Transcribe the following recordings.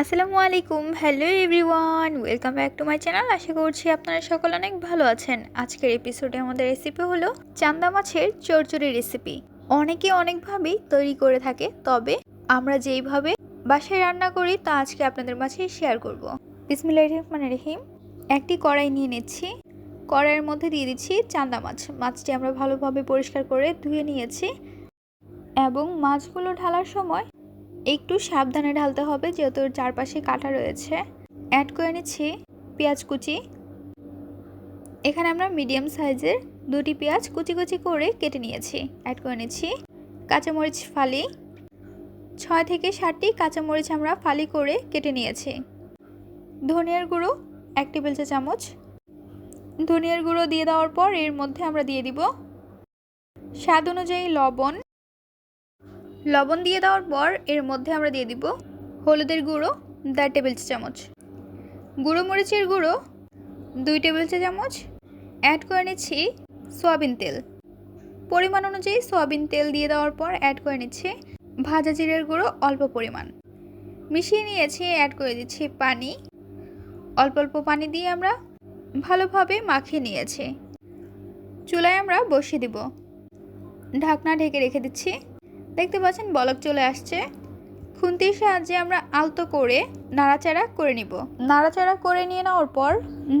আসসালামু আলাইকুম। Hello everyone welcome back to my channel আশা করছি আপনারা সকল অনেক ভালো আছেন। আজকের এপিসোডে আমাদের রেসিপি হলো চান্দা মাছের চরচড়ি রেসিপি অনেকে অনেকভাবেই তৈরি করে থাকে, তবে আমরা যেইভাবে বাসায় রান্না করি, তা আজকে আপনাদের মাঝে শেয়ার করব। বিসমিল্লাহির রহমানির রহিম, একটি কড়াই নিয়ে নিচ্ছি। কড়াইয়ের মধ্যে দিয়ে দিচ্ছি চান্দা মাছ। মাছটি আমরা ভালোভাবে পরিষ্কার করে ধুয়ে নিয়েছি। এবং মাছগুলো ঢালার সময় একটু সাবধানে ঢালতে হবে যেহেতু চারপাশে কাটা রয়েছে। অ্যাড করে নিচ্ছি পেঁয়াজ কুচি। এখানে আমরা মিডিয়াম সাইজের দুটি পেঁয়াজ কুচি কুচি করে কেটে নিয়েছি। অ্যাড করে নিচ্ছি কাঁচামরিচ ফালি। ছয় থেকে ষাটটি কাঁচামরিচ আমরা ফালি করে কেটে নিয়েছি। ধনিয়ার গুঁড়ো এক টেবিল চা চামচ। ধনিয়ার গুঁড়ো দিয়ে দেওয়ার পর এর মধ্যে আমরা দিয়ে দিব স্বাদ অনুযায়ী লবণ। লবণ দিয়ে দেওয়ার পর এর মধ্যে আমরা দিয়ে দিব হলুদের গুঁড়ো, দেড় টেবিল চামচ। গুঁড়ো মরিচের গুঁড়ো, দুই টেবিল চা চামচ। অ্যাড করে নিচ্ছি সয়াবিন তেল। পরিমাণ অনুযায়ী সয়াবিন তেল দিয়ে দেওয়ার পর অ্যাড করে নিচ্ছি ভাজা জিরের গুঁড়ো অল্প পরিমাণ। মিশিয়ে নিয়েছি অ্যাড করে দিচ্ছি পানি। অল্প অল্প পানি দিয়ে আমরা ভালোভাবে মাখিয়ে নিয়েছি। চুলায় আমরা বসিয়ে দিব। ঢাকনা ঢেকে রেখে দিচ্ছি। দেখতে পাচ্ছেন বলক চলে আসছে। খুন্তির সাহায্যে আমরা আলতো করে নাড়াচাড়া করে নিব। নাড়াচাড়া করে নিয়ে নেওয়ার পর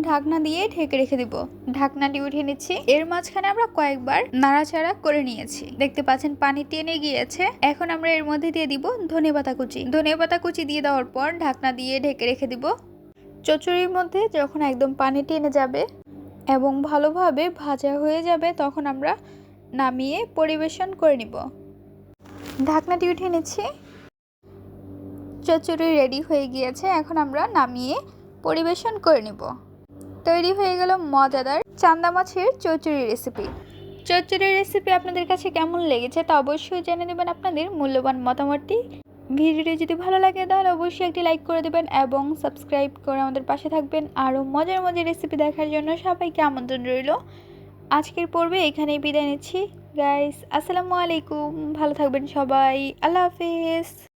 ঢাকনা দিয়ে ঢেকে রেখে দিব। ঢাকনাটি উঠিয়ে নিচ্ছি। এর মাঝখানে আমরা কয়েকবার নাড়াচাড়া করে নিয়েছি। দেখতে পাচ্ছেন পানি টেনে গিয়েছে। এখন আমরা এর মধ্যে দিয়ে দিব ধনে পাতা কুচি। ধনে পাতা কুচি দিয়ে দেওয়ার পর ঢাকনা দিয়ে ঢেকে রেখে দিব। চচড়ির মধ্যে যখন একদম পানি টেনে যাবে এবং ভালোভাবে ভাজা হয়ে যাবে, তখন আমরা নামিয়ে পরিবেশন করে নিব। ঢাকনাটি উঠে নিচ্ছি। চচ্চড়ি রেডি হয়ে গিয়েছে, এখন আমরা নামিয়ে পরিবেশন করে নিব। তৈরি হয়ে গেল মজাদার চান্দা মাছের রেসিপি চচ্চড়ি রেসিপি আপনাদের কাছে কেমন লেগেছে তা অবশ্যই জেনে দেবেন আপনাদের মূল্যবান মতামতটি। ভিডিওটি যদি ভালো লাগে, তাহলে অবশ্যই একটি লাইক করে দেবেন এবং সাবস্ক্রাইব করে আমাদের পাশে থাকবেন। আরও মজার মজার রেসিপি দেখার জন্য সবাইকে আমন্ত্রণ রইল। আজকের পর্বে এখানেই বিদায় নিচ্ছি। গাইস আসসালামু আলাইকুম ভালো থাকবেন সবাই. আল্লাহ হাফেজ.